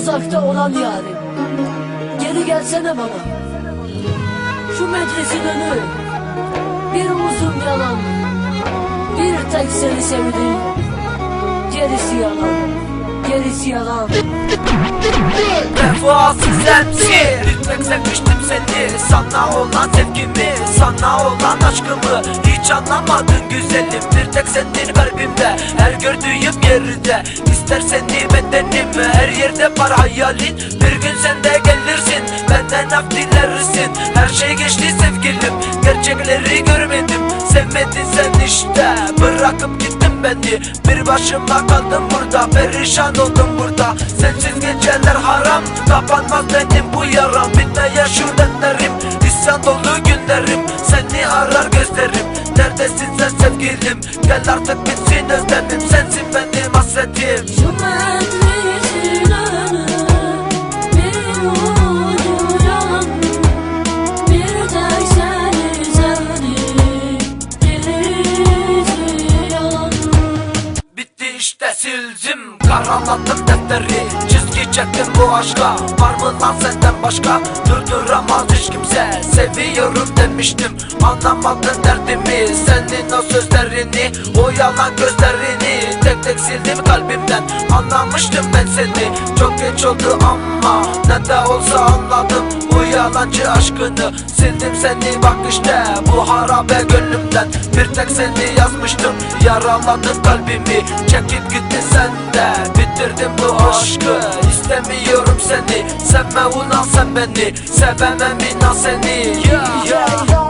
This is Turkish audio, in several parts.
uzakta olan yarim Geri gelsene bana. Şu medresin önü. Bir uzun yalan. Bir tek seni sevdim. Gerisi yalan. Gerisi yalan Vefasız MC Ritmek sevmiştim seni. Sana olan sevgimi Sana olan aşkımı Hiç anlamadın güzelim. Bir tek senin kalbimde Her gördüğüm yerde İster seni bedenim Her yerde var hayalin. Bir gün sen de gelirsin Benden af dilersin. Her şey geçti sevgilim Gerçekleri görmedim Sevmedin sen işte. Bırakıp gittin beni. Bir başıma kaldım burada. Perişan oldum burada. Sensiz geceler haram. Kapanmaz benim bu yaram. Bitmeye şu dertlerim İsyan dolu günlerim. Seni arar gözlerim. Neredesin sen sevgilim? Gel artık bitsin özlemim. Sensin benim hasretim. Şu sildim Karalattım defteri. Çizgi çektim bu aşka. Var mı lan senden başka? Durduramaz hiç kimse Seviyorum demiştim. Anlamadın derdimi Senin o sözlerini O yalan gözlerini sildim kalbimden Anlamıştım ben seni. Çok geç oldu ama Ne de olsa anladım. Bu yalancı aşkını Sildim seni. Bak işte Bu harabe gönlümden Bir tek seni yazmıştım. Yaraladın kalbimi Çekip gittin sen de. Bitirdin bu aşkı İstemiyorum seni. Sevme ulan sen beni Sevemem inan seni. Yeah, yeah.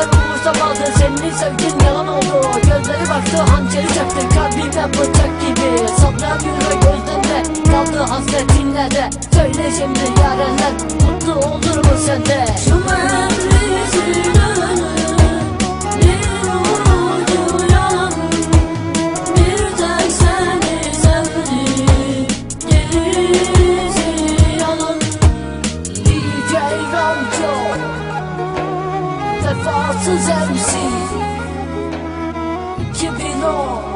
Da umursamazdın senin sevgin yalan oldu. Gözleri baktı hançeri çaktı kalbime bıçak gibi. Saplayan yürek özlemde kaldı hasretinle de. Söyle şimdi yarenler tuzağı mısın? 2010